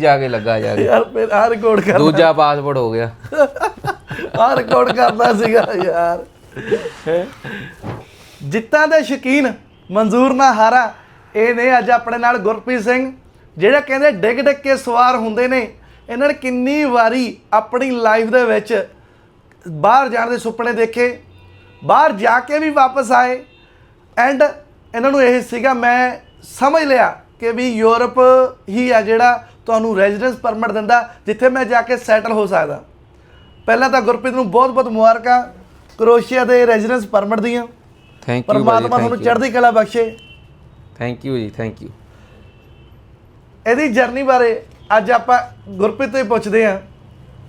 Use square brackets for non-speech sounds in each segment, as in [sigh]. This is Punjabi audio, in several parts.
ਜਾ ਕੇ ਲੱਗਾ ਜਾ ਕੇ। ਯਾਰ ਫਿਰ ਆ ਰਿਕਾਰਡ ਕਰ ਦੂਜਾ ਪਾਸਪੋਰਟ ਹੋ ਗਿਆ। ਆ ਰਿਕਾਰਡ ਕਰਦਾ ਸੀਗਾ ਯਾਰ। ਜਿੱਤਾਂ ਦੇ ਸ਼ਕੀਨ ਮਨਜ਼ੂਰ ਨਾ ਹਾਰਾ ਇਹ ਨੇ ਅੱਜ ਆਪਣੇ ਨਾਲ ਗੁਰਪ੍ਰੀਤ ਸਿੰਘ ਜਿਹੜੇ ਕਹਿੰਦੇ ਡਿੱਗ ਡਿੱਗ ਕੇ ਸਵਾਰ ਹੁੰਦੇ ਨੇ ਇਹਨਾਂ ਨੇ ਕਿੰਨੀ ਵਾਰੀ ਆਪਣੀ ਲਾਈਫ ਦੇ ਵਿੱਚ ਬਾਹਰ ਜਾਣ ਦੇ ਸੁਪਨੇ ਦੇਖੇ ਬਾਹਰ ਜਾ ਕੇ ਵੀ ਵਾਪਸ ਆਏ ਐਂਡ ਇਹਨਾਂ ਨੂੰ ਇਹ ਸੀਗਾ ਮੈਂ ਸਮਝ ਲਿਆ ਕਿ ਵੀ ਯੂਰਪ ਹੀ ਆ ਜਿਹੜਾ ਤੁਹਾਨੂੰ ਰੈਜ਼ੀਡੈਂਸ ਪਰਮਿਟ ਦਿੰਦਾ ਜਿੱਥੇ ਮੈਂ ਜਾ ਕੇ ਸੈਟਲ ਹੋ ਸਕਦਾ। ਪਹਿਲਾਂ ਤਾਂ ਗੁਰਪ੍ਰੀਤ ਨੂੰ ਬਹੁਤ ਬਹੁਤ ਮੁਬਾਰਕਾਂ ਕਰੋਸ਼ੀਆ ਦੇ ਰੈਜ਼ੀਡੈਂਸ ਪਰਮਿਟ ਦੀਆਂ। ਥੈਂਕ ਯੂ ਪਰਮਾਤਮਾ ਤੁਹਾਨੂੰ ਚੜ੍ਹਦੀ ਕਲਾ ਬਖਸ਼ੇ। ਥੈਂਕ ਯੂ ਜੀ ਥੈਂਕ ਯੂ ਇਹਦੀ ਜਰਨੀ ਬਾਰੇ ਅੱਜ ਆਪਾਂ ਗੁਰਪ੍ਰੀਤ ਤੋਂ ਹੀ ਪੁੱਛਦੇ ਹਾਂ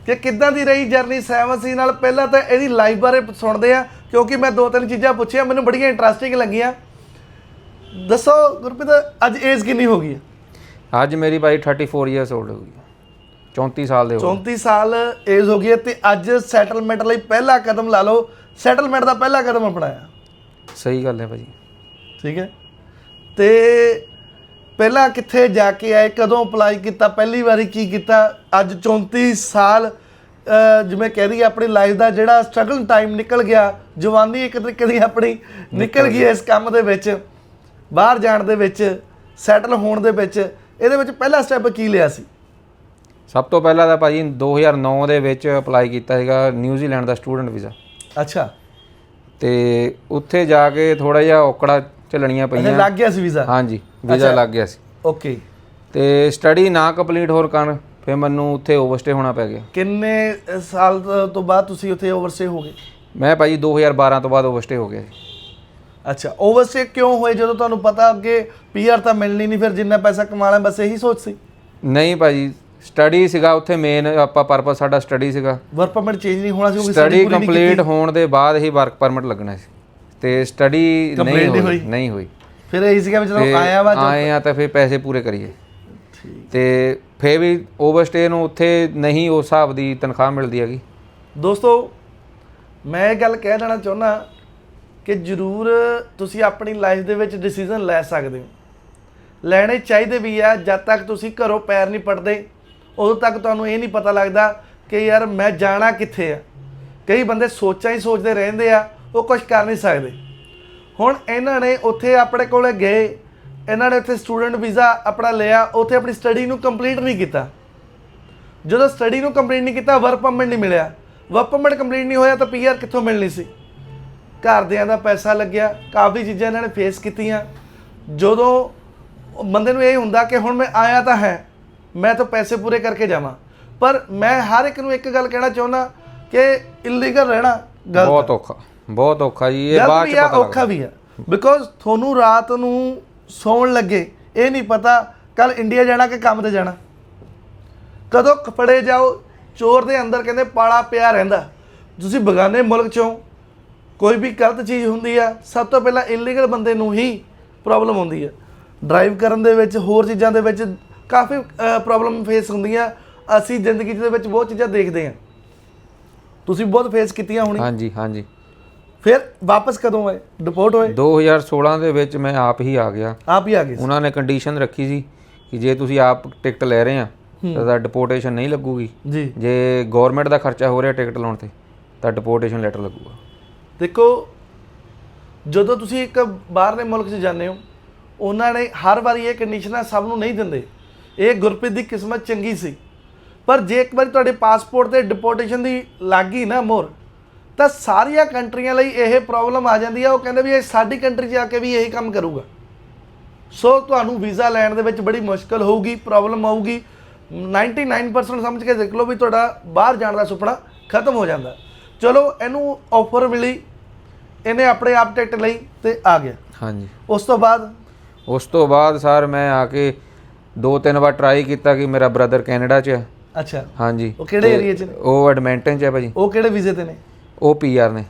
ਕਿ ਕਿੱਦਾਂ ਦੀ ਰਹੀ ਜਰਨੀ ਸੈਵਨ ਸੀ ਨਾਲ। ਪਹਿਲਾਂ ਤਾਂ ਇਹਦੀ ਲਾਈਫ ਬਾਰੇ ਸੁਣਦੇ ਆ ਕਿਉਂਕਿ ਮੈਂ ਦੋ ਤਿੰਨ ਚੀਜ਼ਾਂ ਪੁੱਛੀਆਂ ਮੈਨੂੰ ਬੜੀਆਂ ਇੰਟਰਸਟਿੰਗ ਲੱਗੀਆਂ। ਦੱਸੋ ਗੁਰਪ੍ਰੀਤ ਅੱਜ ਏਜ ਕਿੰਨੀ ਹੋ ਗਈ ਹੈ? ਅੱਜ ਮੇਰੀ ਬਾਈ 34 ਇਅਰਸ 올ਡ ਹੋ ਗਈ 34 ਸਾਲ ਦੇ ਹੋ ਗਏ। 34 ਸਾਲ ਏਜ ਹੋ ਗਈ ਹੈ ਤੇ ਅੱਜ ਸੈਟਲਮੈਂਟ ਲਈ ਪਹਿਲਾ ਕਦਮ ਲਾ ਲਓ। ਸੈਟਲਮੈਂਟ ਦਾ ਪਹਿਲਾ ਕਦਮ ਅਪਣਾਇਆ ਸਹੀ ਗੱਲ ਹੈ ਭਾਜੀ। ਠੀਕ ਹੈ। ਤੇ ਪਹਿਲਾਂ ਕਿੱਥੇ ਜਾ ਕੇ ਆਏ ਕਦੋਂ ਅਪਲਾਈ ਕੀਤਾ ਪਹਿਲੀ ਵਾਰੀ ਕੀ ਕੀਤਾ ਅੱਜ 34 ਸਾਲ ਜਿਵੇਂ ਕਹਿ ਦਈਏ ਆਪਣੀ ਲਾਈਫ ਦਾ ਜਿਹੜਾ ਸਟਰਗਲ ਟਾਈਮ ਨਿਕਲ ਗਿਆ ਜਵਾਨੀ ਇੱਕ ਤਰੀਕੇ ਦੀ ਆਪਣੀ ਨਿਕਲ ਗਈ ਇਸ ਕੰਮ ਦੇ ਵਿੱਚ ਬਾਹਰ ਜਾਣ ਦੇ ਵਿੱਚ ਸੈਟਲ ਹੋਣ ਦੇ ਵਿੱਚ ਇਹਦੇ ਵਿੱਚ ਪਹਿਲਾ ਸਟੈਪ ਕੀ ਲਿਆ ਸੀ? ਸਭ ਤੋਂ ਪਹਿਲਾਂ ਤਾਂ ਭਾਜੀ 2009 ਦੇ ਵਿੱਚ ਅਪਲਾਈ ਕੀਤਾ ਸੀਗਾ ਨਿਊਜ਼ੀਲੈਂਡ ਦਾ ਸਟੂਡੈਂਟ ਵੀਜ਼ਾ ਅੱਛਾ। ਤੇ ਉੱਥੇ ਜਾ ਕੇ ਥੋੜਾ ਜਿਹਾ ਔਕੜਾ ਚੱਲਣੀਆਂ ਅੱਛਾ ਪਈਆਂ। ਲੱਗ ਗਿਆ ਸੀ ਵੀਜ਼ਾ ਹਾਂਜੀ ਵੀਜ਼ਾ ਲੱਗ ਗਿਆ ਸੀ। ਓਕੇ ਤੇ ਸਟੱਡੀ ਨਾ ਕੰਪਲੀਟ ਹੋਰ ਕਰਨ ਫਿਰ ਮੈਨੂੰ ਉੱਥੇ ਓਵਰਸਟੇ ਹੋਣਾ ਪੈ ਗਿਆ। ਕਿੰਨੇ ਸਾਲ ਤੋਂ ਬਾਅਦ ਤੁਸੀਂ ਉੱਥੇ ਓਵਰਸੇ ਹੋ ਗਏ? ਮੈਂ ਭਾਜੀ 2012 ਤੋਂ ਬਾਅਦ ਓਵਰਸਟੇ ਹੋ ਗਿਆ ਅੱਛਾ ਓਵਰਸੇ ਕਿਉਂ ਹੋਏ? ਜਦੋਂ ਤੁਹਾਨੂੰ ਪਤਾ ਅੱਗੇ ਪੀਆਰ ਤਾਂ ਮਿਲਣੀ ਨਹੀਂ ਫਿਰ ਜਿੰਨਾ ਪੈਸਾ ਕਮਾ ਲਾਂ ਬਸ ਇਹੀ ਸੋਚ ਸੀ। ਨਹੀਂ ਭਾਜੀ ਸਟੱਡੀ ਸੀਗਾ ਉੱਥੇ ਮੇਨ ਆਪਾਂ ਪਰਪਸ ਸਾਡਾ ਸਟੱਡੀ ਸੀਗਾ। ਵਰਕ ਪਰਮਿਟ ਚੇਂਜ ਨਹੀਂ ਹੋਣਾ ਸੀ ਕਿਉਂਕਿ ਸਟੱਡੀ ਕੰਪਲੀਟ। ਹੋਣ ਦੇ ਬਾਅਦ ਹੀ ਵਰਕ ਪਰਮਿਟ ਲੱਗਣਾ ਸੀ। ਤੇ ਸਟੱਡੀ ਨਹੀਂ ਹੋਈ ਹੋਈ। ਨਹੀਂ ਹੋਈ। ਫਿਰ ਇਹ ਸੀਗਾ ਵੀ ਜਦੋਂ ਆਇਆ ਵਾ ਆਏ ਆ ਤਾਂ ਫਿਰ ਪੈਸੇ ਪੂਰੇ ਕਰੀਏ। ਤੇ ਫੇਰ ਵੀ ਓਵਰਸਟੇ ਨੂੰ ਉੱਥੇ ਨਹੀਂ ਉਸ ਹਿਸਾਬ ਦੀ ਤਨਖਾਹ ਮਿਲਦੀ ਹੈਗੀ। ਦੋਸਤੋ ਮੈਂ ਇਹ ਗੱਲ ਕਹਿ ਦੇਣਾ ਚਾਹੁੰਦਾ ਕਿ ਜ਼ਰੂਰ ਤੁਸੀਂ ਆਪਣੀ ਲਾਈਫ ਦੇ ਵਿੱਚ ਡਿਸੀਜਨ ਲੈ ਸਕਦੇ ਹੋ। ਲੈਣੇ ਚਾਹੀਦੇ ਵੀ ਆ, ਜਦ ਤੱਕ ਤੁਸੀਂ ਘਰੋਂ ਪੈਰ ਨਹੀਂ ਪੜਦੇ, ਉਦੋਂ ਤੱਕ ਤੁਹਾਨੂੰ ਇਹ ਨਹੀਂ ਪਤਾ ਲੱਗਦਾ ਕਿ ਯਾਰ ਮੈਂ ਜਾਣਾ ਕਿੱਥੇ ਆ। ਕਈ ਬੰਦੇ ਸੋਚਾਂ ਹੀ ਸੋਚਦੇ ਰਹਿੰਦੇ ਆ, ਉਹ ਕੁਝ ਕਰ ਨਹੀਂ ਸਕਦੇ। ਹੁਣ ਇਹਨਾਂ ਨੇ ਉੱਥੇ ਆਪਣੇ ਕੋਲੇ ਗਏ, ਇਹਨਾਂ ਨੇ ਉੱਥੇ ਸਟੂਡੈਂਟ ਵੀਜ਼ਾ ਆਪਣਾ ਲਿਆ, ਉੱਥੇ ਆਪਣੀ ਸਟੱਡੀ ਨੂੰ ਕੰਪਲੀਟ ਨਹੀਂ ਕੀਤਾ। ਜਦੋਂ ਸਟੱਡੀ ਨੂੰ ਕੰਪਲੀਟ ਨਹੀਂ ਕੀਤਾ ਵਰਕ ਪਰਮਿਟ ਨਹੀਂ ਮਿਲਿਆ। ਵਰਕ ਪਰਮਿਟ ਕੰਪਲੀਟ ਨਹੀਂ ਹੋਇਆ ਤਾਂ ਪੀਆਰ ਕਿੱਥੋਂ ਮਿਲਣੀ ਸੀ? ਘਰਦਿਆਂ ਦਾ ਪੈਸਾ ਲੱਗਿਆ ਕਾਫੀ ਚੀਜ਼ਾਂ ਇਹਨਾਂ ਨੇ ਫੇਸ ਕੀਤੀਆਂ। ਜਦੋਂ ਬੰਦੇ ਨੂੰ ਇਹ ਹੁੰਦਾ ਕਿ ਹੁਣ ਮੈਂ ਆਇਆ ਤਾਂ ਹੈ ਮੈਂ ਤਾਂ ਪੈਸੇ ਪੂਰੇ ਕਰਕੇ ਜਾਵਾਂ। ਪਰ ਮੈਂ ਹਰ ਇੱਕ ਨੂੰ ਇੱਕ ਗੱਲ ਕਹਿਣਾ ਚਾਹੁੰਦਾ ਕਿ ਇਲੀਗਲ ਰਹਿਣਾ ਗਲਤ ਬਹੁਤ ਔਖਾ ਬਹੁਤ ਔਖਾ ਜੀ ਇਹ ਬਾਅਦ ਚ ਪਤਾ ਔਖਾ ਵੀ ਆ। ਬਿਕੋਜ਼ ਤੁਹਾਨੂੰ ਰਾਤ ਨੂੰ ਸੌਣ ਲੱਗੇ ਇਹ ਨਹੀਂ ਪਤਾ ਕੱਲ ਇੰਡੀਆ ਜਾਣਾ ਕਿ ਕੰਮ ਤੇ ਜਾਣਾ। ਕਦੋਂ ਫੜੇ ਜਾਓ ਚੋਰ ਦੇ ਅੰਦਰ ਕਹਿੰਦੇ ਪਾਲਾ ਪਿਆ ਰਹਿੰਦਾ। ਤੁਸੀਂ ਬਗਾਨੇ ਮੁਲਕ ਚੋਂ ਕੋਈ ਵੀ ਗਲਤ ਚੀਜ਼ ਹੁੰਦੀ ਆ ਸਭ ਤੋਂ ਪਹਿਲਾਂ ਇਲੀਗਲ ਬੰਦੇ ਨੂੰ ਹੀ ਪ੍ਰੋਬਲਮ ਹੁੰਦੀ ਆ। ਡਰਾਈਵ ਕਰਨ ਦੇ ਵਿੱਚ ਹੋਰ ਚੀਜ਼ਾਂ ਦੇ ਵਿੱਚ ਕਾਫੀ ਪ੍ਰੋਬਲਮ ਫੇਸ ਹੁੰਦੀਆਂ। ਅਸੀਂ ਜ਼ਿੰਦਗੀ ਦੇ ਵਿੱਚ ਬਹੁਤ ਚੀਜ਼ਾਂ ਦੇਖਦੇ ਹਾਂ ਤੁਸੀਂ ਬਹੁਤ ਫੇਸ ਕੀਤੀਆਂ ਹੋਣੀ ਹਾਂਜੀ ਹਾਂਜੀ। ਫਿਰ ਵਾਪਸ ਕਦੋਂ ਆਏ? ਡਿਪੋਰਟ ਹੋਏ? 2016 ਦੇ ਵਿੱਚ ਮੈਂ ਆਪ ਹੀ ਆ ਗਿਆ। ਆਪ ਹੀ ਆ ਗਏ। ਉਹਨਾਂ ਨੇ ਕੰਡੀਸ਼ਨ ਰੱਖੀ ਸੀ ਕਿ ਜੇ ਤੁਸੀਂ ਆਪ ਟਿਕਟ ਲੈ ਰਹੇ ਆ ਤਾਂ ਡਿਪੋਰਟੇਸ਼ਨ ਨਹੀਂ ਲੱਗੂਗੀ। ਜੀ। ਜੇ ਗਵਰਨਮੈਂਟ ਦਾ ਖਰਚਾ ਹੋ ਰਿਹਾ ਟਿਕਟ ਲਾਉਣ ਤੇ ਤਾਂ ਡਿਪੋਰਟੇਸ਼ਨ ਲੈਟਰ ਲੱਗੂਗਾ। ਦੇਖੋ, ਜਦੋਂ ਤੁਸੀਂ ਇੱਕ ਬਾਹਰਲੇ ਮੁਲਕ 'ਚ ਜਾਂਦੇ ਹੋ, ਉਹਨਾਂ ਨੇ ਹਰ ਵਾਰੀ ਇਹ ਕੰਡੀਸ਼ਨਾਂ ਸਭ ਨੂੰ ਨਹੀਂ ਦਿੰਦੇ। ਇਹ ਗੁਰਪ੍ਰੀਤ ਦੀ ਕਿਸਮਤ ਚੰਗੀ ਸੀ। ਪਰ ਜੇ ਇੱਕ ਵਾਰੀ ਤੁਹਾਡੇ ਪਾਸਪੋਰਟ ਤੇ ਡਿਪੋਰਟੇਸ਼ਨ ਦੀ ਲੱਗ ਗਈ ਨਾ ਮੋਰ ਤਾਂ ਸਾਰੀਆਂ ਕੰਟਰੀਆਂ ਲਈ ਇਹ ਪ੍ਰੋਬਲਮ ਆ ਜਾਂਦੀ ਆ। ਉਹ ਕਹਿੰਦੇ ਵੀ ਇਹ ਸਾਡੀ ਕੰਟਰੀ 'ਚ ਆ ਕੇ ਵੀ ਇਹੀ ਕੰਮ ਕਰੂਗਾ। ਸੋ ਤੁਹਾਨੂੰ ਵੀਜ਼ਾ ਲੈਣ ਦੇ ਵਿੱਚ ਬੜੀ ਮੁਸ਼ਕਲ ਹੋਊਗੀ ਪ੍ਰੋਬਲਮ ਆਊਗੀ। 99% ਸਮਝ ਕੇ ਦੇਖ ਲਓ ਵੀ ਤੁਹਾਡਾ ਬਾਹਰ ਜਾਣ ਦਾ ਸੁਪਨਾ ਖਤਮ ਹੋ ਜਾਂਦਾ। ਚਲੋ ਇਹਨੂੰ ਆਫਰ ਮਿਲੀ ਇਹਨੇ ਆਪਣੇ ਆਪ ਟਿਕਟ ਲਈ ਤੇ ਆ ਗਿਆ। ਹਾਂਜੀ। ਉਸ ਤੋਂ ਬਾਅਦ? ਉਸ ਤੋਂ ਬਾਅਦ ਸਰ ਮੈਂ ਆ ਕੇ ਦੋ ਤਿੰਨ ਵਾਰ ਟਰਾਈ ਕੀਤਾ ਕਿ ਮੇਰਾ ਬ੍ਰਦਰ ਕੈਨੇਡਾ 'ਚ ਹੈ ਅੱਛਾ। ਹਾਂਜੀ। ਉਹ ਕਿਹੜੇ ਏਰੀਆ 'ਚ ਨੇ? ਉਹ ਐਡਮਿੰਟਨ 'ਚ ਹੈ ਭਾਜੀ। ਉਹ ਕਿਹੜੇ ਵੀਜ਼ੇ ਤੇ ਨੇ? ਉਹ ਪੀਆਰ ਨੇ।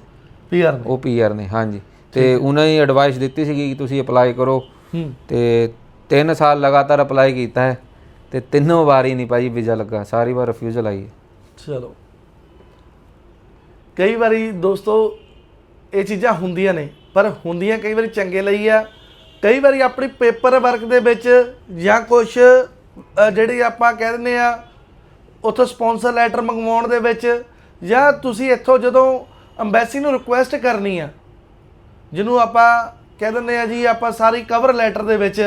ਪੀਆਰ ਨੇ। ਉਹ ਪੀਆਰ ਨੇ ਹਾਂਜੀ। ਤੇ ਉਹਨਾਂ ਨੇ ਐਡਵਾਈਸ ਦਿੱਤੀ ਸੀਗੀ ਕਿ ਤੁਸੀਂ ਅਪਲਾਈ ਕਰੋ। ਤੇ 3 ਸਾਲ ਲਗਾਤਾਰ ਅਪਲਾਈ ਕੀਤਾ ਹੈ। ਤੇ ਤਿੰਨੋਂ ਵਾਰੀ ਨਹੀਂ ਭਾਜੀ ਵੀਜ਼ਾ ਲੱਗਾ। ਸਾਰੀ ਵਾਰ ਰਿਫਿਊਜ਼ਲ ਆਈ ਚਲੋ। ਕਈ ਵਾਰੀ ਦੋਸਤੋ, ਇਹ ਚੀਜ਼ਾਂ ਹੁੰਦੀਆਂ ਨੇ, ਪਰ ਹੁੰਦੀਆਂ ਕਈ ਵਾਰੀ ਚੰਗੇ ਲਈ ਆ। ਕਈ ਵਾਰੀ ਆਪਣੀ ਪੇਪਰ ਵਰਕ ਦੇ ਵਿੱਚ ਜਾਂ ਕੁਝ ਜਿਹੜੀ ਆਪਾਂ ਕਹਿ ਦਿੰਦੇ ਆ, ਉੱਥੋਂ ਸਪਾਂਸਰ ਲੈਟਰ ਮੰਗਵਾਉਣ ਦੇ ਵਿੱਚ ਜਾਂ ਤੁਸੀਂ ਇੱਥੋਂ ਜਦੋਂ ਅੰਬੈਸੀ ਨੂੰ ਰਿਕੁਐਸਟ ਕਰਨੀ ਆ, ਜਿਹਨੂੰ ਆਪਾਂ ਕਹਿ ਦਿੰਦੇ ਆ ਜੀ, ਆਪਾਂ ਸਾਰੀ ਕਵਰ ਲੈਟਰ ਦੇ ਵਿੱਚ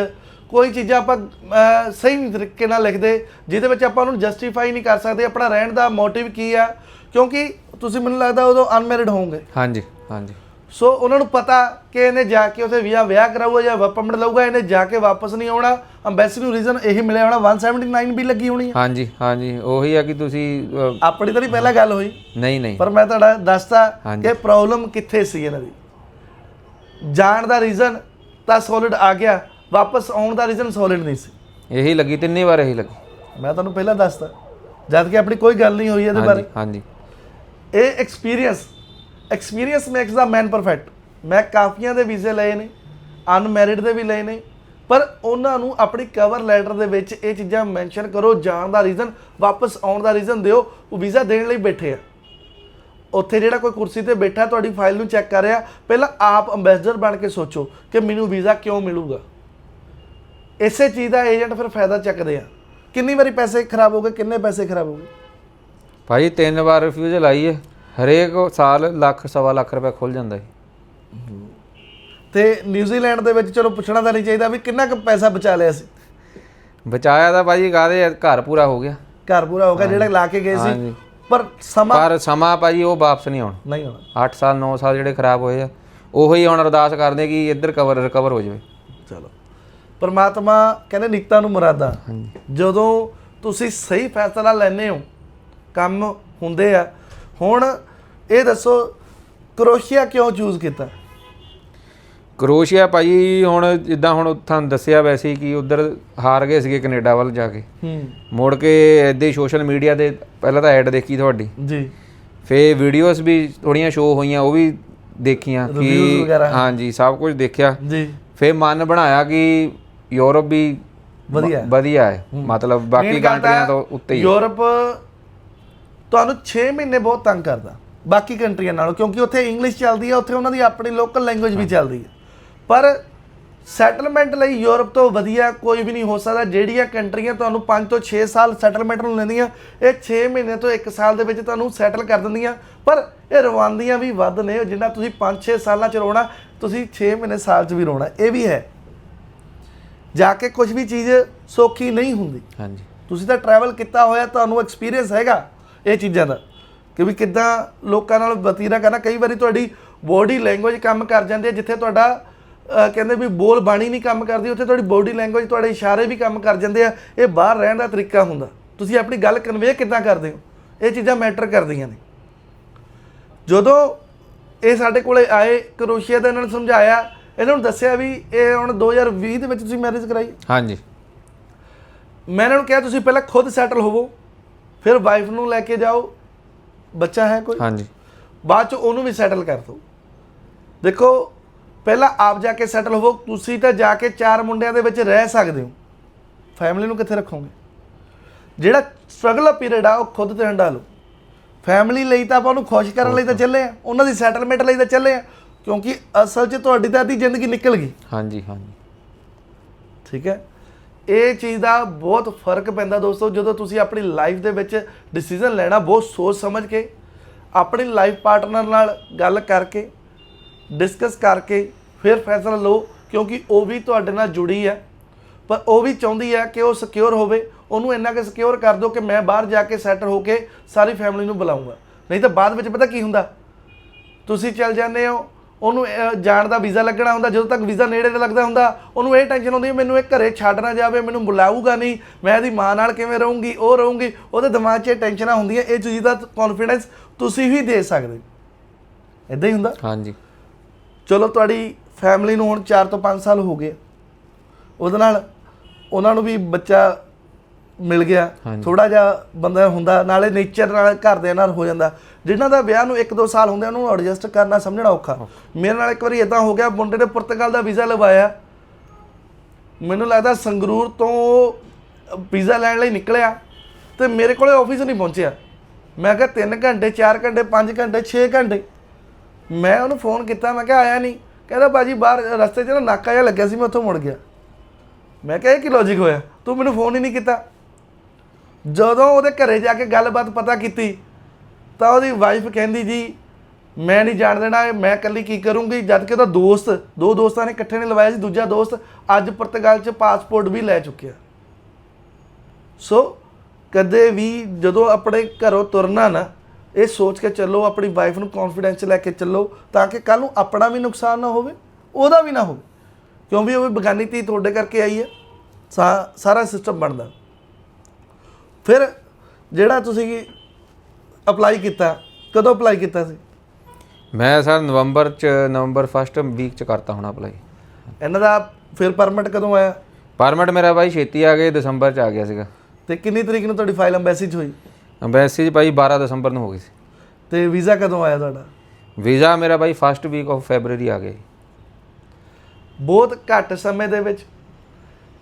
ਕੋਈ ਚੀਜ਼ਾਂ ਆਪਾਂ ਸਹੀ ਤਰੀਕੇ ਨਾਲ ਲਿਖਦੇ, ਜਿਹਦੇ ਵਿੱਚ ਆਪਾਂ ਉਹਨੂੰ ਜਸਟੀਫਾਈ ਨਹੀਂ ਕਰ ਸਕਦੇ, ਆਪਣਾ ਰਹਿਣ ਦਾ ਮੋਟਿਵ ਕੀ ਆ। ਕਿਉਂਕਿ ਤੁਸੀਂ ਮੈਨੂੰ ਲੱਗਦਾ ਉਦੋਂ ਅਨਮੈਰਿਡ ਹੋਵੋਗੇ। ਹਾਂਜੀ ਹਾਂਜੀ। ਸੋ ਉਹਨਾਂ ਨੂੰ ਪਤਾ ਕਿ ਇਹਨੇ ਜਾ ਕੇ ਉਥੇ ਵਿਆਹ ਵਿਆਹ ਕਰਾਊਗਾ ਜਾਂ ਪਰਮਿਟ ਲਊਗਾ ਇਹਨੇ ਜਾ ਕੇ ਵਾਪਸ ਨਹੀਂ ਆਉਣਾ। ਅੰਬੈਸੀ ਨੂੰ ਰੀਜ਼ਨ ਇਹੀ ਮਿਲਿਆ ਹੋਣਾ 179 ਵੀ ਲੱਗੀ ਹੋਣੀ ਆ। ਹਾਂਜੀ ਹਾਂਜੀ ਉਹੀ ਆ ਕਿ ਤੁਸੀਂ ਆਪਣੀ ਤਾਂ ਨਹੀਂ ਪਹਿਲਾਂ ਗੱਲ ਹੋਈ। ਨਹੀਂ ਨਹੀਂ। ਪਰ ਮੈਂ ਤੁਹਾਡਾ ਹਾਂਜੀ। ਕਿ ਪ੍ਰੋਬਲਮ ਕਿੱਥੇ ਸੀ ਇਹਨਾਂ ਦੀ। ਜਾਣ ਦਾ ਰੀਜ਼ਨ ਤਾਂ ਸੋਲਿਡ ਆ ਗਿਆ ਵਾਪਸ ਆਉਣ ਦਾ ਰੀਜ਼ਨ ਸੋਲਿਡ ਨਹੀਂ ਸੀ। ਇਹੀ ਲੱਗੀ ਤਿੰਨੇ ਵਾਰ ਇਹੀ ਲੱਗੀ। ਮੈਂ ਤੁਹਾਨੂੰ ਪਹਿਲਾਂ ਦੱਸਤਾ ਜਦ ਕਿ ਆਪਣੀ ਕੋਈ ਗੱਲ ਨਹੀਂ ਹੋਈ ਇਹਦੇ ਬਾਰੇ। ਹਾਂਜੀ ਹਾਂਜੀ। ਇਹ experience experience makes the man perfect ਮੈਂ ਕਾਫੀਆਂ ਦੇ ਵੀਜ਼ੇ ਲਏ ਨੇ ਅਨਮੈਰਿਡ ਦੇ ਵੀ ਲਏ ਨੇ, ਪਰ ਉਹਨਾਂ ਨੂੰ ਆਪਣੀ ਕਵਰ ਲੈਟਰ ਦੇ ਵਿੱਚ ਇਹ ਚੀਜ਼ਾਂ ਮੈਂਸ਼ਨ ਕਰੋ, ਜਾਣ ਦਾ ਰੀਜ਼ਨ ਵਾਪਸ ਆਉਣ ਦਾ ਰੀਜ਼ਨ ਦਿਓ, ਉਹ ਵੀਜ਼ਾ ਦੇਣ ਲਈ ਬੈਠੇ ਆ। ਉੱਥੇ ਜਿਹੜਾ ਕੋਈ ਕੁਰਸੀ ਤੇ ਬੈਠਾ, ਤੁਹਾਡੀ ਫਾਈਲ ਨੂੰ ਚੈੱਕ ਕਰ ਰਿਹਾ, ਪਹਿਲਾਂ ਆਪ ਅੰਬੈਸਡਰ ਬਣ ਕੇ ਸੋਚੋ ਕਿ ਮੈਨੂੰ ਵੀਜ਼ਾ ਕਿਉਂ ਮਿਲੂਗਾ। ਇਸੇ ਚੀਜ਼ ਦਾ ਏਜੰਟ ਫਿਰ ਫਾਇਦਾ ਚੱਕਦੇ ਆ। ਕਿੰਨੀ ਵਾਰੀ ਪੈਸੇ ਖਰਾਬ ਹੋ ਗਏ, ਕਿੰਨੇ ਪੈਸੇ ਖਰਾਬ ਹੋ ਗਏ? ਭਾਈ ਤਿੰਨ ਵਾਰ ਰਿਫਿਊਜ਼ਲ ਆਈ ਹੈ ਹਰੇਕ ਸਾਲ ਲੱਖ ਸਵਾ ਲੱਖ ਰੁਪਏ ਖੁੱਲ ਜਾਂਦਾ ਹੈ ਤੇ ਨਿਊਜ਼ੀਲੈਂਡ ਦੇ ਵਿੱਚ ਚਲੋ ਪੁੱਛਣਾ ਤਾਂ ਨਹੀਂ ਚਾਹੀਦਾ ਵੀ ਕਿੰਨਾ ਕੁ ਪੈਸਾ ਬਚਾ ਲਿਆ ਸੀ? ਬਚਾਇਆ ਤਾਂ ਭਾਜੀ ਕਾਦੇ ਘਰ ਪੂਰਾ ਹੋ ਗਿਆ। ਘਰ ਪੂਰਾ ਹੋ ਗਿਆ ਜਿਹੜਾ ਲਾ ਕੇ ਗਏ ਸੀ। ਪਰ ਸਮਾਂ ਪਰ ਸਮਾਂ ਭਾਜੀ ਉਹ ਵਾਪਸ ਨਹੀਂ ਆਉਣਾ। ਨਹੀਂ ਹੋਣਾ 8 ਸਾਲ 9 ਸਾਲ ਜਿਹੜੇ ਖਰਾਬ ਹੋਏ ਆ ਉਹੀ ਹੁਣ ਅਰਦਾਸ ਕਰਦੇ ਕਿ ਇੱਧਰ ਕਵਰ ਰਿਕਵਰ ਹੋ ਜਾਵੇ। ਚਲੋ। ਪਰਮਾਤਮਾ ਕਹਿੰਦੇ ਨਿਕਤਾ ਨੂੰ ਮੁਰਾਦਾ। ਜਦੋਂ ਤੁਸੀਂ ਸਹੀ ਫੈਸਲਾ ਲੈਨੇ ਹੋ ਕੰਮ ਹੁੰਦੇ ਆ। ਹੁਣ ਇਹ ਦੱਸੋ ਕਰੋਸ਼ੀਆ ਕਿਉਂ ਚੂਜ਼ ਕੀਤਾ? ਕਰੋਸ਼ੀਆ ਭਾਜੀ ਹੁਣ ਜਿੱਦਾਂ ਹੁਣ ਤੁਹਾਨੂੰ ਦੱਸਿਆ ਵੈਸੇ ਕਿ ਉਧਰ ਹਾਰ ਗਏ ਸੀਗੇ ਕੈਨੇਡਾ ਵੱਲ ਜਾ ਕੇ। ਹੂੰ। ਮੁੜ ਕੇ ਹੀ ਸੋਸ਼ਲ ਮੀਡੀਆ ਤੇ ਪਹਿਲਾਂ ਤਾਂ ਐਡ ਦੇਖੀ ਤੁਹਾਡੀ। ਜੀ। ਫੇ ਵੀਡੀਓਜ਼ ਵੀ ਥੋੜੀਆਂ ਸ਼ੋ ਹੋਈਆਂ ਉਹ ਵੀ ਦੇਖੀਆਂ ਕਿ। ਹਾਂਜੀ ਸਭ ਕੁਝ ਦੇਖਿਆ। ਜੀ। ਫੇ ਮਨ ਬਣਾਇਆ ਕਿ ਯੂਰਪ ਵੀ ਵਧੀਆ। ਵਧੀਆ ਹੈ। ਮਤਲਬ ਬਾਕੀ ਕੰਟਰੀਆਂ ਤੋਂ ਉੱਤੇ ਹੈ। ਯੂਰਪ ਤੁਹਾਨੂੰ 6 ਮਹੀਨੇ ਬਹੁਤ ਤੰਗ ਕਰਦਾ ਬਾਕੀ ਕੰਟਰੀਆਂ ਨਾਲੋਂ ਕਿਉਂਕਿ ਉੱਥੇ ਇੰਗਲਿਸ਼ ਚੱਲਦੀ ਹੈ ਉੱਥੇ ਉਹਨਾਂ ਦੀ ਆਪਣੀ ਲੋਕਲ ਲੈਂਗੁਏਜ ਵੀ ਚੱਲਦੀ ਹੈ ਪਰ ਸੈਟਲਮੈਂਟ ਲਈ ਯੂਰਪ ਤੋਂ ਵਧੀਆ ਕੋਈ ਵੀ ਨਹੀਂ ਹੋ ਸਕਦਾ ਜਿਹੜੀਆਂ ਕੰਟਰੀਆਂ ਤੁਹਾਨੂੰ 5 ਤੋਂ 6 ਸਾਲ ਸੈਟਲਮੈਂਟ ਨੂੰ ਲੈਂਦੀਆਂ ਇਹ 6 ਮਹੀਨੇ ਤੋਂ 1 ਸਾਲ ਦੇ ਵਿੱਚ ਤੁਹਾਨੂੰ ਸੈਟਲ ਕਰ ਦਿੰਦੀਆਂ। ਪਰ ਇਹ ਰਵਾਨਦੀਆਂ ਵੀ ਵੱਧ ਨੇ ਜਿੰਨਾ ਤੁਸੀਂ 5-6 ਸਾਲਾਂ ਚ ਰੋਣਾ ਤੁਸੀਂ 6 ਮਹੀਨੇ ਸਾਲ ਚ ਵੀ ਰੋਣਾ ਇਹ ਵੀ ਹੈ। ਜਾ ਕੇ ਕੁਝ ਵੀ ਚੀਜ਼ ਸੌਖੀ ਨਹੀਂ ਹੁੰਦੀ। ਹਾਂਜੀ। ਤੁਸੀਂ ਤਾਂ ਟਰੈਵਲ ਕੀਤਾ ਹੋਇਆ ਤੁਹਾਨੂੰ ਐਕਸਪੀਰੀਅੰਸ ਹੈਗਾ। ਇਹ ਚੀਜ਼ਾਂ ਦਾ ਕਿ ਵੀ ਕਿੱਦਾਂ ਲੋਕਾਂ ਨਾਲ ਵਤੀਰਾ ਕਰਨਾ। ਕਈ ਵਾਰੀ ਤੁਹਾਡੀ ਬੋਡੀ ਲੈਂਗੁਏਜ ਕੰਮ ਕਰ ਜਾਂਦੀ ਹੈ ਜਿੱਥੇ ਤੁਹਾਡਾ ਕਹਿੰਦੇ ਵੀ ਬੋਲ ਬਾਣੀ ਨਹੀਂ ਕੰਮ ਕਰਦੀ ਉੱਥੇ ਤੁਹਾਡੀ ਬੋਡੀ ਲੈਂਗੁਏਜ ਤੁਹਾਡੇ ਇਸ਼ਾਰੇ ਵੀ ਕੰਮ ਕਰ ਜਾਂਦੇ ਆ। ਇਹ ਬਾਹਰ ਰਹਿਣ ਦਾ ਤਰੀਕਾ ਹੁੰਦਾ। ਤੁਸੀਂ ਆਪਣੀ ਗੱਲ ਕਨਵੇ ਕਿੱਦਾਂ ਕਰਦੇ ਹੋ? ਇਹ ਚੀਜ਼ਾਂ ਮੈਟਰ ਕਰਦੀਆਂ ਨੇ। ਜਦੋਂ ਇਹ ਸਾਡੇ ਕੋਲੇ ਆਏ ਕਰੋਸ਼ੀਆ ਦਾ ਇਹਨਾਂ ਨੇ ਸਮਝਾਇਆ ਇਹਨਾਂ ਨੂੰ ਦੱਸਿਆ ਵੀ ਇਹ ਹੁਣ 2020 ਦੇ ਵਿੱਚ ਤੁਸੀਂ ਮੈਰਿਜ ਕਰਾਈ। ਹਾਂਜੀ। ਮੈਂ ਇਹਨਾਂ ਨੂੰ ਕਿਹਾ ਤੁਸੀਂ ਪਹਿਲਾਂ ਖੁਦ ਸੈਟਲ ਹੋਵੋ। ਫਿਰ ਵਾਈਫ ਨੂੰ ਲੈ ਕੇ ਜਾਓ। ਬੱਚਾ ਹੈ ਕੋਈ? ਹਾਂਜੀ। ਬਾਅਦ ਚ ਉਹਨੂੰ ਵੀ ਸੈਟਲ ਕਰ ਦਿਓ। ਦੇਖੋ ਪਹਿਲਾਂ ਆਪ ਜਾ ਕੇ ਸੈਟਲ ਹੋਵੋ ਤੁਸੀਂ ਤਾਂ ਜਾ ਕੇ ਚਾਰ ਮੁੰਡਿਆਂ ਦੇ ਵਿੱਚ ਰਹਿ ਸਕਦੇ ਹੋ। ਫੈਮਿਲੀ ਨੂੰ ਕਿੱਥੇ ਰੱਖੋਗੇ? ਜਿਹੜਾ ਸਟਰਗਲ ਪੀਰੀਅਡ ਆ ਉਹ ਖੁਦ ਤੇ ਹੰਡਾ ਲਓ। ਫੈਮਿਲੀ ਲਈ ਤਾਂ ਆਪਾਂ ਉਹਨੂੰ ਖੁਸ਼ ਕਰਨ ਲਈ ਤਾਂ ਚੱਲੇ ਆ। ਉਹਨਾਂ ਦੀ ਸੈਟਲਮੈਂਟ ਲਈ ਤਾਂ ਚੱਲੇ ਆ। ਕਿਉਂਕਿ ਅਸਲ 'ਚ ਤੁਹਾਡੀ ਤਾਂ ਅੱਧੀ ਜ਼ਿੰਦਗੀ ਨਿਕਲ ਗਈ। ਹਾਂਜੀ ਹਾਂਜੀ। ਠੀਕ ਹੈ? ਇਹ ਚੀਜ਼ ਦਾ ਬਹੁਤ ਫ਼ਰਕ ਪੈਂਦਾ ਦੋਸਤੋ, ਜਦੋਂ ਤੁਸੀਂ ਆਪਣੀ ਲਾਈਫ ਦੇ ਵਿੱਚ ਡਿਸੀਜਨ ਲੈਣਾ, ਬਹੁਤ ਸੋਚ ਸਮਝ ਕੇ ਆਪਣੀ ਲਾਈਫ ਪਾਰਟਨਰ ਨਾਲ ਗੱਲ ਕਰਕੇ ਡਿਸਕਸ ਕਰਕੇ ਫਿਰ ਫੈਸਲਾ ਲਓ, ਕਿਉਂਕਿ ਉਹ ਵੀ ਤੁਹਾਡੇ ਨਾਲ ਜੁੜੀ ਹੈ। ਪਰ ਉਹ ਵੀ ਚਾਹੁੰਦੀ ਹੈ ਕਿ ਉਹ ਸਿਕਿਉਰ ਹੋਵੇ। ਉਹਨੂੰ ਇੰਨਾ ਕਿ ਸਿਕਿਉਰ ਕਰ ਦਿਓ ਕਿ ਮੈਂ ਬਾਹਰ ਜਾ ਕੇ ਸੈਟਲ ਹੋ ਕੇ ਸਾਰੀ ਫੈਮਿਲੀ ਨੂੰ ਬੁਲਾਉਂਗਾ। ਨਹੀਂ ਤਾਂ ਬਾਅਦ ਵਿੱਚ ਪਤਾ ਕੀ ਹੁੰਦਾ? ਤੁਸੀਂ ਚੱਲ ਜਾਂਦੇ ਹੋ ਉਹਨੂੰ ਜਾਣ ਦਾ ਵੀਜ਼ਾ ਲੱਗਣਾ ਹੁੰਦਾ ਜਦੋਂ ਤੱਕ ਵੀਜ਼ਾ ਨੇੜੇ ਤੇ ਲੱਗਦਾ ਹੁੰਦਾ ਉਹਨੂੰ ਇਹ ਟੈਨਸ਼ਨ ਹੁੰਦੀ ਹੈ ਮੈਨੂੰ ਇਹ ਘਰੇ ਛੱਡ ਨਾ ਜਾਵੇ ਮੈਨੂੰ ਬੁਲਾਊਗਾ ਨਹੀਂ ਮੈਂ ਇਹਦੀ ਮਾਂ ਨਾਲ ਕਿਵੇਂ ਰਹੂੰਗੀ ਉਹ ਰਹੂੰਗੀ ਉਹਦੇ ਦਿਮਾਗ 'ਚ ਇਹ ਟੈਨਸ਼ਨਾਂ ਹੁੰਦੀਆਂ ਇਹ ਚੀਜ਼ ਦਾ ਕੌਨਫੀਡੈਂਸ ਤੁਸੀਂ ਵੀ ਦੇ ਸਕਦੇ। ਇਦਾਂ ਹੀ ਹੁੰਦਾ? ਹਾਂਜੀ। ਚਲੋ ਤੁਹਾਡੀ ਫੈਮਿਲੀ ਨੂੰ ਹੁਣ 4 ਤੋਂ 5 ਸਾਲ ਹੋ ਗਏ। ਉਹਦੇ ਨਾਲ ਉਹਨਾਂ ਨੂੰ ਵੀ ਬੱਚਾ ਮਿਲ ਗਿਆ। ਥੋੜਾ ਜਿਹਾ ਬੰਦਾ ਹੁੰਦਾ ਨਾਲੇ ਨੇਚਰ ਨਾਲ ਘਰਦਿਆਂ ਨਾਲ ਹੋ ਜਾਂਦਾ। ਜਿਨ੍ਹਾਂ ਦਾ ਵਿਆਹ ਨੂੰ 1-2 ਸਾਲ ਹੁੰਦੇ ਉਹਨੂੰ ਐਡਜਸਟ ਕਰਨਾ ਸਮਝਣਾ ਔਖਾ। ਮੇਰੇ ਨਾਲ ਇੱਕ ਵਾਰੀ ਇਦਾਂ ਹੋ ਗਿਆ ਮੁੰਡੇ ਨੇ ਪੁਰਤਗਾਲ ਦਾ ਵੀਜ਼ਾ ਲਵਾਇਆ। ਮੈਨੂੰ ਲੱਗਦਾ ਸੰਗਰੂਰ ਤੋਂ ਵੀਜ਼ਾ ਲੈਣ ਲਈ ਨਿਕਲਿਆ ਤੇ ਮੇਰੇ ਕੋਲੇ ਆਫਿਸ ਨਹੀਂ ਪਹੁੰਚਿਆ। ਮੈਂ ਕਿਹਾ 3 ਘੰਟੇ 4 ਘੰਟੇ 5 ਘੰਟੇ 6 ਘੰਟੇ। ਮੈਂ ਉਹਨੂੰ ਫੋਨ ਕੀਤਾ ਮੈਂ ਕਿਹਾ ਆਇਆ ਨਹੀਂ। ਕਹਿੰਦਾ ਬਾਜੀ ਬਾਹਰ ਰਸਤੇ 'ਚ ਨਾ ਨਾਕਾ ਜਿਹਾ ਲੱਗਿਆ ਸੀ ਮੈਂ ਉੱਥੋਂ ਮੁੜ ਗਿਆ। ਮੈਂ ਕਿਹਾ ਇਹ ਕੀ ਲੌਜੀਕ ਹੋਇਆ? ਤੂੰ ਮੈਨੂੰ ਫੋਨ ਹੀ ਨਹੀਂ ਕੀਤਾ। ਜਦੋਂ ਉਹਦੇ ਘਰੇ ਜਾ ਕੇ ਗੱਲਬਾਤ ਪਤਾ ਕੀਤੀ ਤਾਂ ਉਹਦੀ ਵਾਈਫ ਕਹਿੰਦੀ ਜੀ, ਮੈਂ ਨਹੀਂ ਜਾਣ ਦੇਣਾ, ਮੈਂ ਇਕੱਲੀ ਕੀ ਕਰੂੰਗੀ? ਜਦ ਕਿ ਉਹਦਾ ਦੋਸਤ, ਦੋ ਦੋਸਤਾਂ ਨੇ ਇਕੱਠੇ ਨੇ ਲਵਾਇਆ ਸੀ, ਦੂਜਾ ਦੋਸਤ ਅੱਜ ਪੁਰਤਗਾਲ 'ਚ ਪਾਸਪੋਰਟ ਵੀ ਲੈ ਚੁੱਕਿਆ। ਸੋ ਕਦੇ ਵੀ ਜਦੋਂ ਆਪਣੇ ਘਰੋਂ ਤੁਰਨਾ ਨਾ, ਇਹ ਸੋਚ ਕੇ ਚੱਲੋ, ਆਪਣੀ ਵਾਈਫ ਨੂੰ ਕੌਨਫੀਡੈਂਸ ਲੈ ਕੇ ਚੱਲੋ, ਤਾਂ ਕਿ ਕੱਲ ਨੂੰ ਆਪਣਾ ਵੀ ਨੁਕਸਾਨ ਨਾ ਹੋਵੇ, ਉਹਦਾ ਵੀ ਨਾ ਹੋਵੇ। ਕਿਉਂਕਿ ਉਹ ਵੀ ਬਗਾਨੀ ਧੀ ਤੁਹਾਡੇ ਕਰਕੇ ਆਈ ਹੈ, ਸਾ- ਸਾਰਾ ਸਿਸਟਮ ਬਣਦਾ। ਫਿਰ ਜਿਹੜਾ ਤੁਸੀਂ ਅਪਲਾਈ ਕੀਤਾ? ਕਦੋਂ ਅਪਲਾਈ ਕੀਤਾ ਸੀ? ਮੈਂ ਸਰ ਨਵੰਬਰ ਚ ਨਵੰਬਰ ਫਸਟ ਵੀਕ ਚ ਕਰਤਾ ਹੁਣ ਅਪਲਾਈ ਇਹਨਾਂ ਦਾ ਫਿਰ ਪਰਮਿਟ ਕਦੋਂ ਆਇਆ? ਪਰਮਿਟ ਮੇਰਾ ਬਾਈ ਛੇਤੀ ਆ ਗਿਆ ਦਸੰਬਰ ਚ ਆ ਗਿਆ ਸੀਗਾ। ਤੇ ਕਿੰਨੀ ਤਰੀਕ ਨੂੰ ਤੁਹਾਡੀ ਫਾਈਲ ਅੰਬੈਸੀ 'ਚ ਹੋਈ? ਅੰਬੈਸੀ ਚ ਬਾਈ 12 ਦਸੰਬਰ ਨੂੰ ਹੋ ਗਈ ਸੀ। ਤੇ ਵੀਜ਼ਾ ਕਦੋਂ ਆਇਆ ਤੁਹਾਡਾ? ਵੀਜ਼ਾ ਮੇਰਾ by first week of February ਆ ਗਿਆ ਜੀ। ਬਹੁਤ ਘੱਟ ਸਮੇਂ ਦੇ ਵਿੱਚ।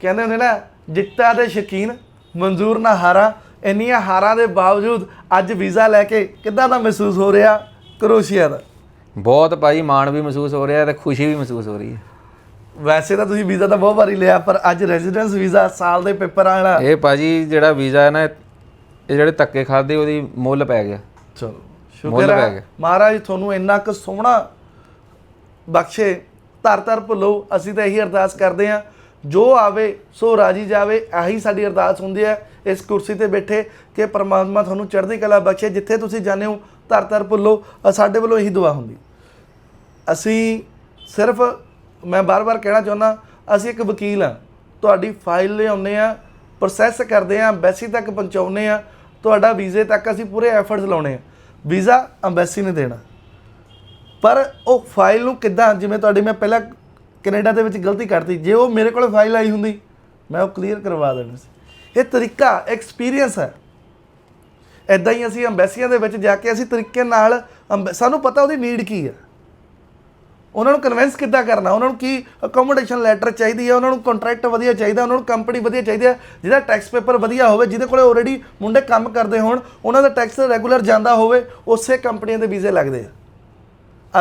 ਕਹਿੰਦੇ ਹੁੰਦੇ ਨਾ ਜਿੱਤਾ ਦੇ ਸ਼ਕੀਨ ਮਨਜ਼ੂਰ ਨਾ ਹਾਰਾ ਇੰਨੀਆਂ ਹਾਰਾਂ ਦੇ ਬਾਵਜੂਦ ਅੱਜ ਵੀਜ਼ਾ ਲੈ ਕੇ ਕਿੱਦਾਂ ਦਾ ਮਹਿਸੂਸ ਹੋ ਰਿਹਾ ਕਰੋਸ਼ੀਆ ਦਾ? ਬਹੁਤ ਭਾਈ ਮਾਣ ਵੀ ਮਹਿਸੂਸ ਹੋ ਰਿਹਾ ਤੇ ਖੁਸ਼ੀ ਵੀ ਮਹਿਸੂਸ ਹੋ ਰਹੀ ਹੈ। ਵੈਸੇ ਤਾਂ ਤੁਸੀਂ ਵੀਜ਼ਾ ਤਾਂ ਬਹੁਤ ਵਾਰੀ ਲਿਆ ਪਰ ਅੱਜ ਰੈਜ਼ੀਡੈਂਸ ਵੀਜ਼ਾ ਸਾਲ ਦੇ ਪੇਪਰ ਵਾਲਾ। ਇਹ ਭਾਜੀ ਜਿਹੜਾ ਵੀਜ਼ਾ ਹੈ ਨਾ ਇਹ ਜਿਹੜੇ ਧੱਕੇ ਖਾਦੇ ਉਹਦੀ ਮੁੱਲ ਪੈ ਗਿਆ। ਚਲੋ ਸ਼ੁਕਰ ਪੈ ਹੈ। ਗਿਆ। ਮਹਾਰਾਜ ਤੁਹਾਨੂੰ ਇੰਨਾ ਕੁ ਸੋਹਣਾ ਬਖਸ਼ੇ ਧਰ ਧਰ ਭੁੱਲੋ। ਅਸੀਂ ਤਾਂ ਇਹੀ ਅਰਦਾਸ ਕਰਦੇ ਹਾਂ ਜੋ ਆਵੇ ਸੋ ਰਾਜੀ ਜਾਵੇ। ਆਹੀ ਸਾਡੀ ਅਰਦਾਸ ਹੁੰਦੀ ਹੈ। ਇਸ ਕੁਰਸੀ ਤੇ ਬੈਠੇ ਕਿ ਪਰਮਾਤਮਾ ਤੁਹਾਨੂੰ ਚੜ੍ਹਦੀ ਕਲਾ ਬਖਸ਼ੇ, ਜਿੱਥੇ ਤੁਸੀਂ ਜਾਂਦੇ ਹੋ, ਧਰ ਧਰ ਭੁੱਲੋ ਸਾਡੇ ਵੱਲੋਂ ਇਹੀ ਦੁਆ ਹੁੰਦੀ। ਅਸੀਂ ਸਿਰਫ, ਮੈਂ ਬਾਰ-ਬਾਰ ਕਹਿਣਾ ਚਾਹੁੰਦਾ, ਅਸੀਂ ਇੱਕ ਵਕੀਲ ਆ ਤੁਹਾਡੀ ਫਾਈਲ ਲਿਆਉਂਦੇ ਆ ਪ੍ਰੋਸੈਸ ਕਰਦੇ ਆ ਐਮਬੈਸੀ ਤੱਕ ਪਹੁੰਚਾਉਂਦੇ ਆ ਤੁਹਾਡਾ ਵੀਜ਼ੇ ਤੱਕ ਅਸੀਂ ਪੂਰੇ ਐਫਰਟਸ ਲਾਉਣੇ ਆ ਵੀਜ਼ਾ ਐਮਬੈਸੀ ਨੇ ਦੇਣਾ। ਪਰ ਉਹ ਫਾਈਲ ਨੂੰ ਕਿੱਦਾਂ, ਜਿਵੇਂ ਤੁਹਾਡੀ ਮੈਂ ਪਹਿਲਾਂ ਕੈਨੇਡਾ ਦੇ ਵਿੱਚ ਗਲਤੀ ਕਰਤੀ, ਜੇ ਉਹ ਮੇਰੇ ਕੋਲ ਫਾਈਲ ਆਈ ਹੁੰਦੀ, ਮੈਂ ਉਹ ਕਲੀਅਰ ਕਰਵਾ ਦੇਣੀ ਸੀ। ਇਹ ਤਰੀਕਾ ਐਕਸਪੀਰੀਅੰਸ ਹੈ। ਐਦਾਂ ਹੀ ਅਸੀਂ ਐਮਬੈਸੀਆਂ ਦੇ ਵਿੱਚ ਜਾ ਕੇ ਅਸੀਂ ਤਰੀਕੇ ਨਾਲ ਅੰਬ- ਸਾਨੂੰ ਪਤਾ ਉਹਦੀ ਨੀਡ ਕੀ ਹੈ। ਉਹਨਾਂ ਨੂੰ ਕਨਵਿੰਸ ਕਿੱਦਾਂ ਕਰਨਾ? ਉਹਨਾਂ ਨੂੰ ਕੀ ਅਕੋਮੋਡੇਸ਼ਨ ਲੈਟਰ ਚਾਹੀਦੀ ਹੈ? ਉਹਨਾਂ ਨੂੰ ਕੰਟਰੈਕਟ ਵਧੀਆ ਚਾਹੀਦਾ? ਉਹਨਾਂ ਨੂੰ ਕੰਪਨੀ ਵਧੀਆ ਚਾਹੀਦੀ ਹੈ? ਜਿਹਦਾ ਟੈਕਸ ਪੇਪਰ ਵਧੀਆ ਹੋਵੇ, ਜਿਹਦੇ ਕੋਲੇ ਆਲਰੇਡੀ ਮੁੰਡੇ ਕੰਮ ਕਰਦੇ ਹੋਣ, ਉਹਨਾਂ ਦਾ ਟੈਕਸ ਰੈਗੂਲਰ ਜਾਂਦਾ ਹੋਵੇ, ਉਸੇ ਕੰਪਨੀਆਂ ਦੇ ਵੀਜ਼ੇ ਲੱਗਦੇ ਆ।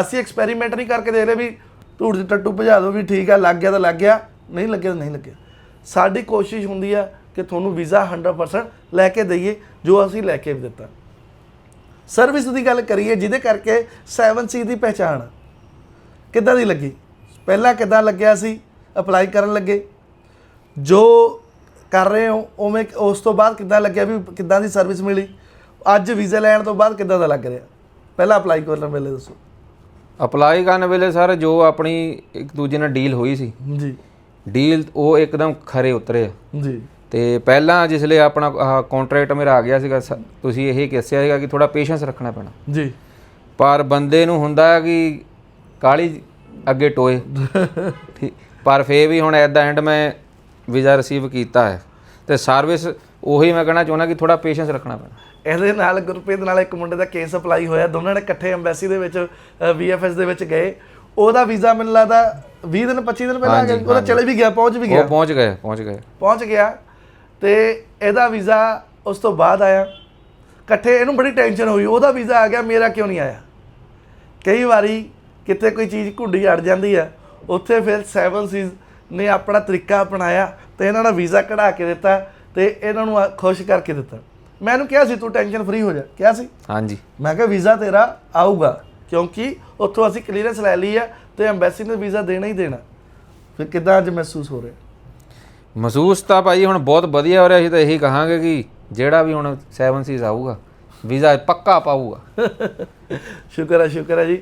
ਅਸੀਂ ਐਕਸਪੈਰੀਮੈਂਟ ਨਹੀਂ ਕਰਕੇ ਦੇਖ ਰਹੇ ਵੀ ਧੂੜ ਦੇ ਟੱਟੂ ਭਜਾ ਦਿਓ ਵੀ ਠੀਕ ਆ ਲੱਗ ਗਿਆ ਤਾਂ ਲੱਗ ਗਿਆ। ਨਹੀਂ ਲੱਗਿਆ ਤਾਂ ਨਹੀਂ ਲੱਗਿਆ। ਸਾਡੀ ਕੋਸ਼ਿਸ਼ ਹੁੰਦੀ ਆ ਕਿ ਤੁਹਾਨੂੰ ਵੀਜ਼ਾ 100% ਲੈ ਕੇ ਦਈਏ ਜੋ ਅਸੀਂ ਲੈ ਕੇ ਵੀ ਦਿੱਤਾ। ਸਰਵਿਸ ਦੀ ਗੱਲ ਕਰੀਏ ਜਿਹਦੇ ਕਰਕੇ 7C ਦੀ ਪਹਿਚਾਣ। ਕਿੱਦਾਂ ਦੀ ਲੱਗੀ? ਪਹਿਲਾਂ ਕਿੱਦਾਂ ਲੱਗਿਆ ਸੀ? ਅਪਲਾਈ ਕਰਨ ਲੱਗੇ। ਜੋ ਕਰ ਰਹੇ ਹੋ ਉਵੇਂ ਉਸ ਤੋਂ ਬਾਅਦ ਕਿੱਦਾਂ ਲੱਗਿਆ ਵੀ ਕਿੱਦਾਂ ਦੀ ਸਰਵਿਸ ਮਿਲੀ? ਅੱਜ ਵੀਜ਼ਾ ਲੈਣ ਤੋਂ ਬਾਅਦ ਕਿੱਦਾਂ ਦਾ ਲੱਗ ਰਿਹਾ? ਪਹਿਲਾਂ ਅਪਲਾਈ ਕਰਨ ਵੇਲੇ ਦੱਸੋ। ਅਪਲਾਈ ਕਰਨ ਵੇਲੇ ਸਰ ਜੋ ਆਪਣੀ ਇੱਕ ਦੂਜੇ ਨਾਲ ਡੀਲ ਹੋਈ ਸੀ। ਜੀ। ਡੀਲ ਉਹ ਇੱਕਦਮ ਖਰੇ ਉਤਰੇ। ਜੀ। ਤੇ ਪਹਿਲਾਂ ਜਿਸਲੇ ਆਪਣਾ ਕੰਟਰੈਕਟ ਮੇਰਾ ਆ ਗਿਆ ਸੀਗਾ ਤੁਸੀਂ ਇਹ ਦੱਸਿਆ ਸੀਗਾ ਕਿ ਥੋੜਾ ਪੇਸ਼ੈਂਸ ਰੱਖਣਾ ਪੈਣਾ। ਜੀ। ਪਰ ਬੰਦੇ ਨੂੰ ਹੁੰਦਾ ਹੈ ਕਿ ਕਾਲੀ ਅੱਗੇ ਟੋਏ। [laughs] ਠੀਕ ਪਰ ਫੇਰ ਵੀ ਹੁਣ ਐਟ ਦਾ ਐਂਡ ਮੈਂ ਵੀਜ਼ਾ ਰਿਸੀਵ ਕੀਤਾ ਹੈ। ਤੇ ਸਰਵਿਸ ਉਹੀ ਮੈਂ ਕਹਿਣਾ ਚਾਹੁੰਦਾ ਕਿ ਥੋੜਾ ਪੇਸ਼ੈਂਸ ਰੱਖਣਾ ਪੈਣਾ। ਇਹਦੇ ਨਾਲ ਗੁਰਪ੍ਰੀਤ ਨਾਲ ਇੱਕ ਮੁੰਡੇ ਦਾ ਕੇਸ ਅਪਲਾਈ ਹੋਇਆ। ਦੋਨਾਂ ਨੇ ਇਕੱਠੇ ਐਮਬੈਸੀ ਦੇ ਵਿੱਚ ਵੀਐਫਐਸ ਦੇ ਵਿੱਚ ਗਏ। ਉਹਦਾ ਵੀਜ਼ਾ ਮੈਨੂੰ ਲੱਗਦਾ 20 ਦਿਨ 25 ਦਿਨ ਪਹਿਲਾਂ ਗਿਆ। ਉਹਦਾ ਚਲੇ ਵੀ ਗਿਆ ਪਹੁੰਚ ਵੀ ਗਿਆ। ਉਹ ਪਹੁੰਚ ਗਏ ਪਹੁੰਚ ਗਏ। ਪਹੁੰਚ ਗਿਆ। ਤੇ ਇਹਦਾ ਵੀਜ਼ਾ ਉਸ ਤੋਂ ਬਾਅਦ ਆਇਆ। ਇਕੱਠੇ ਇਹਨੂੰ ਬੜੀ ਟੈਨਸ਼ਨ ਹੋਈ। ਉਹਦਾ ਵੀਜ਼ਾ ਆ ਗਿਆ ਮੇਰਾ ਕਿਉਂ ਨਹੀਂ ਆਇਆ? ਕਈ ਵਾਰੀ ਕਿਤੇ ਕੋਈ ਚੀਜ਼ ਘੁੰਡੀ ਅੜ ਜਾਂਦੀ ਆ ਉੱਥੇ ਫਿਰ 7 ਸੀਜ਼ ਨੇ ਆਪਣਾ ਤਰੀਕਾ ਅਪਣਾਇਆ ਤੇ ਇਹਨਾਂ ਦਾ ਵੀਜ਼ਾ ਕਢਾ ਕੇ ਦਿੱਤਾ ਤੇ ਇਹਨਾਂ ਨੂੰ ਖੁਸ਼ ਕਰਕੇ ਦਿੱਤਾ। ਮੈਂ ਇਹਨੂੰ ਕਿਹਾ ਸੀ ਤੂੰ ਟੈਨਸ਼ਨ ਫਰੀ ਹੋ ਜਾ। ਕਿਹਾ ਸੀ? ਹਾਂਜੀ। ਮੈਂ ਕਿਹਾ ਵੀਜ਼ਾ ਤੇਰਾ ਆਊਗਾ ਕਿਉਂਕਿ ਉੱਥੋਂ ਅਸੀਂ ਕਲੀਅਰੈਂਸ ਲੈ ਲਈ ਆ ਤੇ ਐਮਬੈਸੀ ਨੇ ਵੀਜ਼ਾ ਦੇਣਾ ਹੀ ਦੇਣਾ। ਫਿਰ ਕਿਦਾਂ ਅੱਜ ਮਹਿਸੂਸ ਹੋ ਰਿਹਾ? ਮਹਿਸੂਸ ਤਾਂ ਭਾਈ ਹੁਣ ਬਹੁਤ ਵਧੀਆ ਹੋ ਰਿਹਾ, ਅਸੀਂ ਤਾਂ ਇਹੀ ਕਹਾਂਗੇ ਕਿ ਜਿਹੜਾ ਵੀ ਹੁਣ 7 ਸੀਜ਼ ਆਊਗਾ, ਵੀਜ਼ਾ ਪੱਕਾ ਪਾਊਗਾ। ਸ਼ੁਕਰ ਹੈ ਸ਼ੁਕਰ ਹੈ ਜੀ।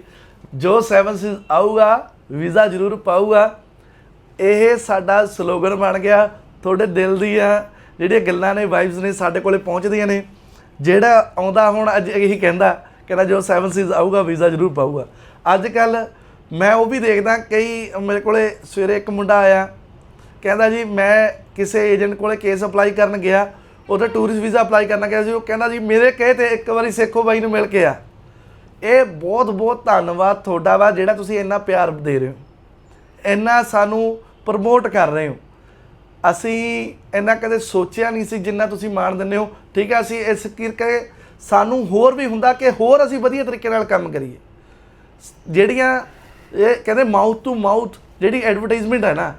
ਜੋ 7 ਸੀਜ਼ ਆਊਗਾ, ਵੀਜ਼ਾ ਜ਼ਰੂਰ ਪਾਊਗਾ। ਇਹ ਸਾਡਾ ਸਲੋਗਨ ਬਣ ਗਿਆ, ਤੁਹਾਡੇ ਦਿਲ ਦੀਆਂ ਜਿਹੜੀਆਂ ਗੱਲਾਂ ਨੇ ਵਾਈਬਸ ਨੇ ਸਾਡੇ ਕੋਲੇ ਪਹੁੰਚਦੀਆਂ ਨੇ। ਜਿਹੜਾ ਆਉਂਦਾ ਹੁਣ, ਅੱਜ ਇਹੀ ਕਹਿੰਦਾ ਕਹਿੰਦਾ ਜੋ 7 ਸੀਜ਼ ਆਊਗਾ, ਵੀਜ਼ਾ ਜ਼ਰੂਰ ਪਾਊਗਾ। ਅੱਜ ਕੱਲ ਮੈਂ ਉਹ ਵੀ ਦੇਖਦਾ, ਕਈ ਮੇਰੇ ਕੋਲੇ ਸਵੇਰੇ ਇੱਕ ਮੁੰਡਾ ਆਇਆ ਕਹਿੰਦਾ ਜੀ, ਮੈਂ ਕਿਸੇ ਏਜੰਟ ਕੋਲੇ ਕੇਸ ਅਪਲਾਈ ਕਰਨ ਗਿਆ ਉਹਦਾ ਟੂਰਿਸਟ ਵੀਜ਼ਾ ਅਪਲਾਈ ਕਰਨਾ ਗਿਆ ਸੀ, ਉਹ ਕਹਿੰਦਾ ਜੀ, ਮੇਰੇ ਕਹੇ ਤੇ ਇੱਕ ਵਾਰੀ ਸੇਖੋ ਬਾਈ ਨੂੰ ਮਿਲ ਕੇ ਆ। ਇਹ ਬਹੁਤ ਬਹੁਤ ਧੰਨਵਾਦ ਤੁਹਾਡਾ ਵਾ, ਜਿਹੜਾ ਤੁਸੀਂ ਇੰਨਾ ਪਿਆਰ ਦੇ ਰਹੇ ਹੋ। ਇੰਨਾ ਸਾਨੂੰ ਪ੍ਰਮੋਟ ਕਰ ਰਹੇ ਹੋ। ਅਸੀਂ ਇੰਨਾ ਕਦੇ ਸੋਚਿਆ ਨਹੀਂ ਸੀ ਜਿੰਨਾ ਤੁਸੀਂ ਮਾਣ ਦਿੰਦੇ ਹੋ। ਠੀਕ ਹੈ ਅਸੀਂ ਇਸ ਕਰਕੇ ਸਾਨੂੰ ਹੋਰ ਵੀ ਹੁੰਦਾ ਕਿ ਹੋਰ ਅਸੀਂ ਵਧੀਆ ਤਰੀਕੇ ਨਾਲ ਕੰਮ ਕਰੀਏ। ਜਿਹੜੀਆਂ ਇਹ ਕਹਿੰਦੇ ਮਾਊਥ ਟੂ ਮਾਊਥ ਜਿਹੜੀ ਐਡਵਰਟਾਈਜ਼ਮੈਂਟ ਹੈ ਨਾ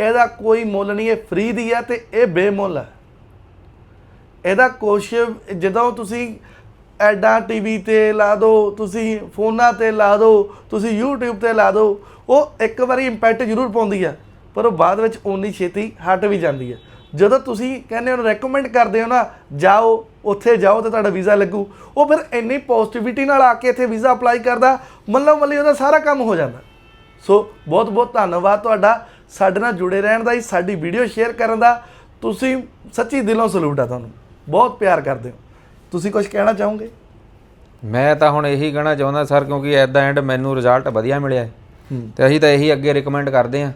ਇਹਦਾ ਕੋਈ ਮੁੱਲ ਨਹੀਂ, ਇਹ ਫ੍ਰੀ ਦੀ ਹੈ ਤੇ ਇਹ ਬੇਮੁੱਲ ਹੈ। ਇਹਦਾ ਕੁਛ ਜਦੋਂ ਤੁਸੀਂ ਐਡਾਂ ਟੀਵੀ ਤੇ ਲਾ ਦਿਓ ਤੁਸੀਂ ਫੋਨਾਂ ਤੇ ਲਾ ਦਿਓ ਤੁਸੀਂ YouTube ਤੇ ਲਾ ਦਿਓ ਉਹ ਇੱਕ ਵਾਰੀ ਇੰਪੈਕਟ ਜ਼ਰੂਰ ਪਾਉਂਦੀ ਆ ਪਰ ਉਹ ਬਾਅਦ ਵਿੱਚ ਓਨੀ ਛੇਤੀ ਹਟ ਵੀ ਜਾਂਦੀ ਹੈ। ਜਦੋਂ ਤੁਸੀਂ ਕਹਿੰਦੇ ਹੋ ਰეკਮੈਂਡ ਕਰਦੇ ਹੋ ਨਾ, ਜਾਓ, ਉੱਥੇ ਜਾਓ ਤੇ ਤੁਹਾਡਾ ਵੀਜ਼ਾ ਲੱਗੂ, ਉਹ ਫਿਰ ਇੰਨੀ ਪੋਜ਼ਿਟਿਵਿਟੀ ਨਾਲ ਆ ਕੇ ਇੱਥੇ ਵੀਜ਼ਾ ਅਪਲਾਈ ਕਰਦਾ ਮੱਲੋ ਮੱਲੀ ਉਹਦਾ ਸਾਰਾ ਕੰਮ ਹੋ ਜਾਂਦਾ। ਸੋ ਬਹੁਤ ਬਹੁਤ ਧੰਨਵਾਦ ਤੁਹਾਡਾ ਸਾਡੇ ਨਾਲ ਜੁੜੇ ਰਹਿਣ ਦਾ ਹੀ ਸਾਡੀ ਵੀਡੀਓ ਸ਼ੇਅਰ ਕਰਨ ਦਾ। ਤੁਸੀਂ ਸੱਚੀ ਦਿਲੋਂ ਸਲੂਟ ਆ ਤੁਹਾਨੂੰ। ਬਹੁਤ ਪਿਆਰ ਕਰਦੇ ਹੋ। ਤੁਸੀਂ ਕੁਝ ਕਹਿਣਾ ਚਾਹੋਗੇ? ਮੈਂ ਤਾਂ ਹੁਣ ਇਹੀ ਕਹਿਣਾ ਚਾਹੁੰਦਾ ਸਰ ਕਿਉਂਕਿ ਐਦਾ ਐਂਡ ਮੈਨੂੰ ਰਿਜ਼ਲਟ ਵਧੀਆ ਮਿਲਿਆ ਹੈ। ਤੇ ਅਸੀਂ ਤਾਂ ਇਹੀ ਅੱਗੇ ਰეკਮੈਂਡ ਕਰਦੇ ਹਾਂ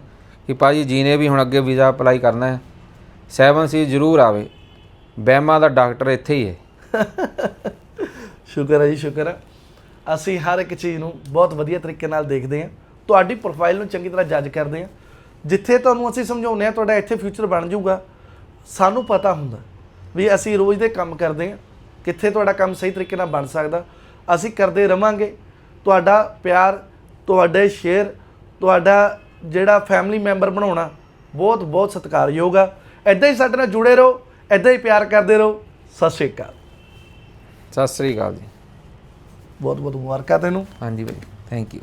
ਕਿ ਭਾਜੀ ਜੀ ਨੇ ਵੀ ਹੁਣ ਅੱਗੇ ਵੀਜ਼ਾ ਅਪਲਾਈ ਕਰਨਾ ਹੈ 7 ਸੀ ਜ਼ਰੂਰ ਆਵੇ। ਬਹਿਮਾ ਦਾ ਡਾਕਟਰ ਇੱਥੇ ਹੀ ਹੈ। [laughs] ਸ਼ੁਕਰ ਹੈ ਜੀ ਸ਼ੁਕਰ ਹੈ। ਅਸੀਂ ਹਰ ਇੱਕ ਚੀਜ਼ ਨੂੰ ਬਹੁਤ ਵਧੀਆ ਤਰੀਕੇ ਨਾਲ ਦੇਖਦੇ ਹਾਂ। ਤੁਹਾਡੀ ਪ੍ਰੋਫਾਈਲ ਨੂੰ ਚੰਗੀ ਤਰ੍ਹਾਂ ਜੱਜ ਕਰਦੇ ਹਾਂ। ਜਿੱਥੇ ਤੁਹਾਨੂੰ ਅਸੀਂ ਸਮਝਾਉਂਦੇ ਹਾਂ ਤੁਹਾਡਾ ਇੱਥੇ ਫਿਊਚਰ ਬਣ ਜਾਊਗਾ। ਸਾਨੂੰ ਪਤਾ ਹੁੰਦਾ ਵੀ ਅਸੀਂ ਰੋਜ਼ ਦੇ ਕੰਮ ਕਰਦੇ ਹਾਂ ਕਿੱਥੇ ਤੁਹਾਡਾ ਕੰਮ ਸਹੀ ਤਰੀਕੇ ਨਾਲ ਬਣ ਸਕਦਾ। ਅਸੀਂ ਕਰਦੇ ਰਵਾਂਗੇ। ਤੁਹਾਡਾ ਪਿਆਰ ਤੁਹਾਡੇ ਸ਼ੇਅਰ ਤੁਹਾਡਾ ਜਿਹੜਾ ਫੈਮਿਲੀ ਮੈਂਬਰ ਬਣਾਉਣਾ ਬਹੁਤ ਬਹੁਤ ਸਤਿਕਾਰਯੋਗ ਆ। ਐਦਾਂ ਹੀ ਸਾਡੇ ਨਾਲ ਜੁੜੇ ਰਹੋ ਐਦਾਂ ਹੀ ਪਿਆਰ ਕਰਦੇ ਰਹੋ। ਸਤਿ ਸ਼੍ਰੀ ਅਕਾਲ। ਸਤਿ ਸ੍ਰੀ ਅਕਾਲ ਜੀ। ਬਹੁਤ ਬਹੁਤ ਮੁਬਾਰਕਾਂ ਤੈਨੂੰ। ਹਾਂਜੀ ਭਾਈ ਥੈਂਕ ਯੂ